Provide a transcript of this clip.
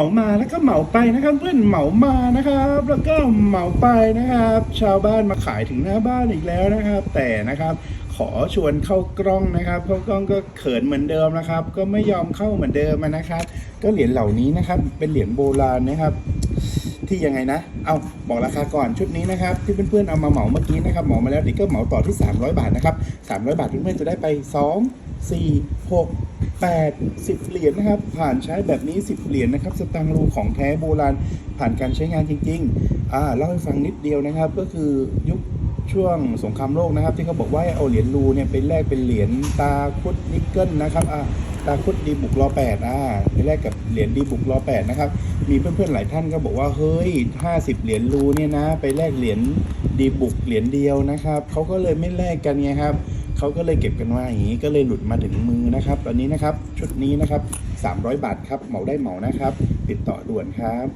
เหมามาแล้วก็เหมาไปนะครับ เพื่อนเหมามานะครับ แล้วก็เหมาไปนะครับ ชาวบ้านมาขายถึงหน้าบ้านอีกแล้วนะครับ แต่นะครับขอชวนเข้ากล้องนะครับเข้ากล้องก็เขินเหมือนเดิมนะครับ ก็ไม่ยอมเข้าเหมือนเดิมนะครับ ก็เหรียญเหล่านี้นะครับ เป็นเหรียญโบราณนะครับ ที่ยังไงนะ เอาบอกราคาก่อนชุดนี้นะครับ ที่เพื่อนๆเอามาเหมาเมื่อกี้นะครับเหมามาแล้วดิก็เหมาต่อที่ 300 บาทนะครับ300 บาทเพื่อนๆจะได้ไป 2 4 6 8 10 เหรียญนะครับ ผ่านใช้แบบนี้ 10 เหรียญนะครับ สตังค์รูของแท้โบราณ ผ่านการใช้งานจริง ๆ อ่าเล่าให้ฟังนิดเดียวนะครับ ก็คือยุค ช่วงสงครามโลกนะครับ ที่เขาบอกว่าเอาเหรียญรูเนี่ยไปแลกเป็นเหรียญตาคุดนิกเกิลนะครับอ่าตาคุดดีบุกรอแปดอ่าไปแลกกับเหรียญดีบุกรอแปดนะครับ มีเพื่อนๆหลายท่านก็บอกว่าเฮ้ย50เหรียญรูเนี่ยนะ ไปแลกเหรียญดีบุกเหรียญเดียวนะครับเขาก็เลยไม่แลกกันไงครับเขาก็เลยเก็บกันไว้อย่างนี้ก็เลยหลุดมาถึงมือนะครับ ตอนนี้นะครับชุดนี้นะครับ300 บาทครับเหมาได้เหมานะครับ ติดต่อด่วนครับ